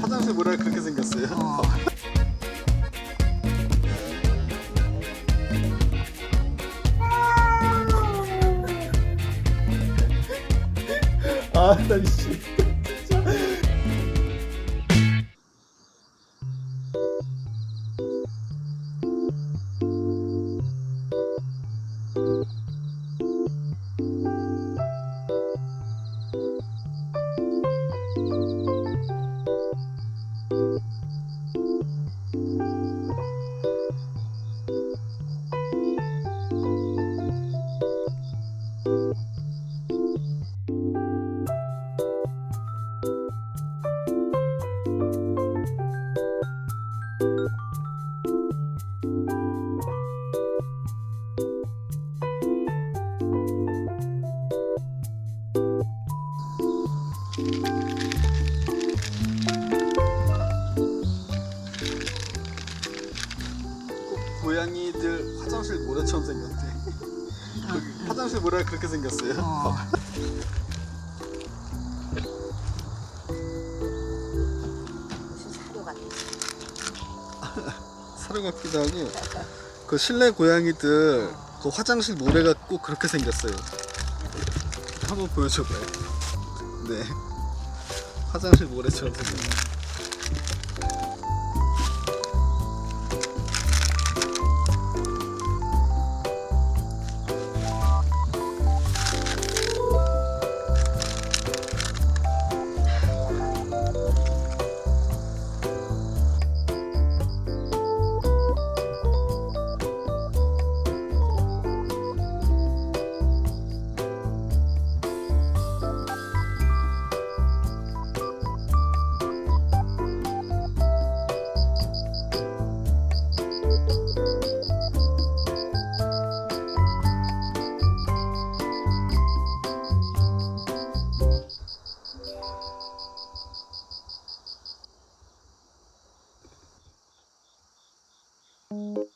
화장실 모래가 그렇게 생겼어요. 어. 아, 나 씨. 꼭 화장실 모래가 그렇게 생겼어요. 어. 무슨 사료 같아. 사료 같기도 하고 그 실내 고양이들 그 화장실 모래가 꼭 그렇게 생겼어요. 한번 보여줘봐요. 네, 화장실 모래처럼 생겼네. 뭐야,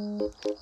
Música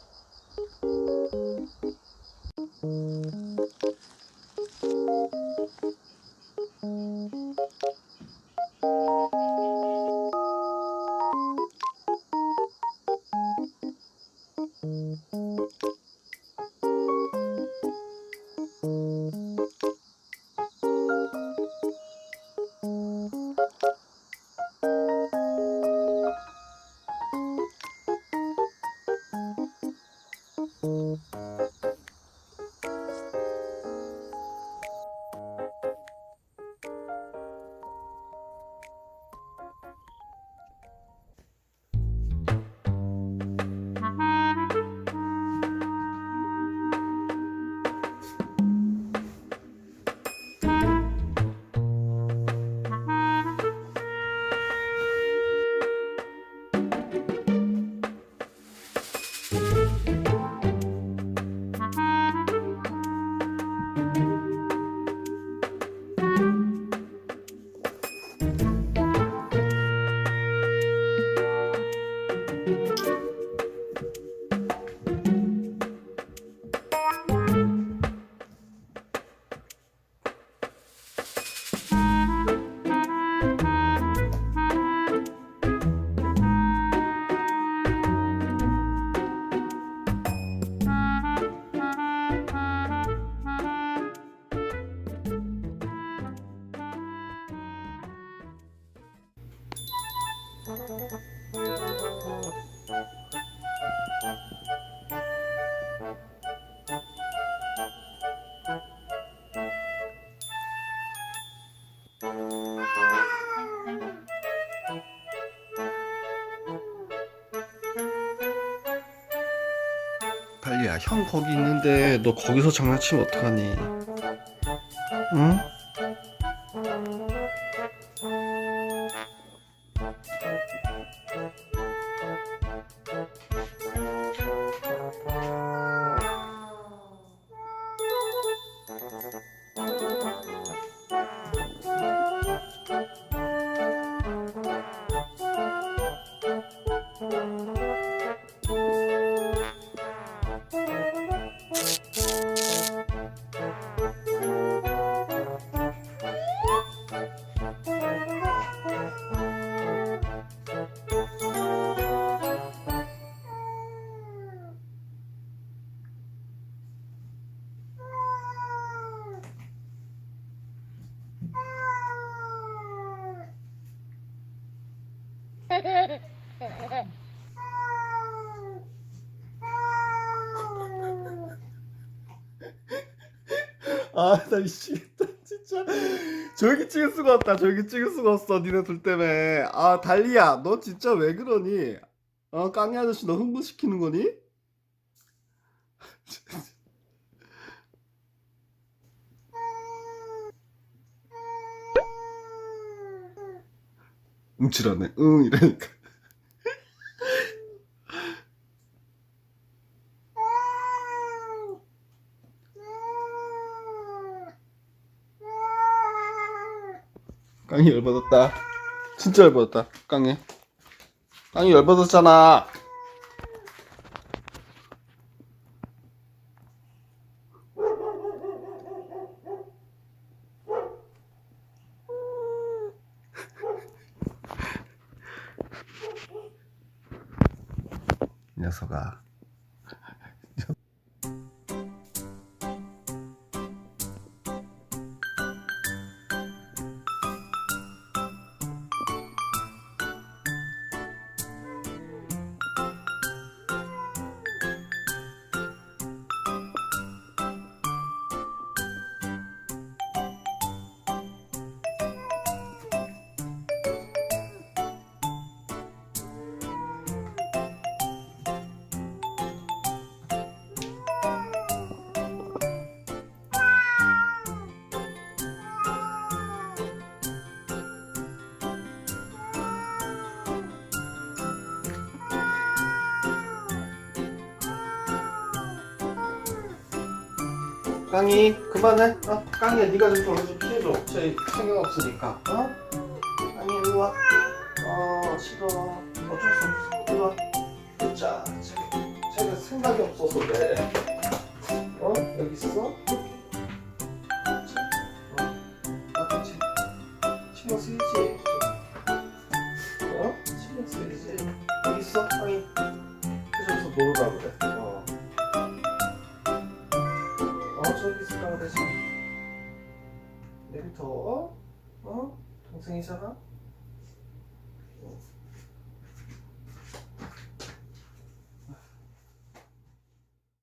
달리야 형 거기 있는데 너 거기서 장난치면 어떡하니 응? 아나 미치겠다 진짜. 저기 찍을 수가 없다. 저기 찍을 수가 없어 니네 둘 때문에. 아 달리야 너 진짜 왜 그러니? 어 깡이 아저씨 너 흥분시키는 거니? 움찔하네. 응 이러니까. 깡이 열받았다. 진짜 열받았다 깡이. 깡이 열받았잖아 そ素が 깡이 그만해 어? 깡이야 네가 좀좀 피해줘 쟤 생각 없으니까 어? 깡이 이리 와 어, 싫어 어쩔 수 없어 이리 와 자, 쟤- 쟤가 생각이 없어서 그래 어? 여기 있어? 내비 더 어? 어? 동생이잖아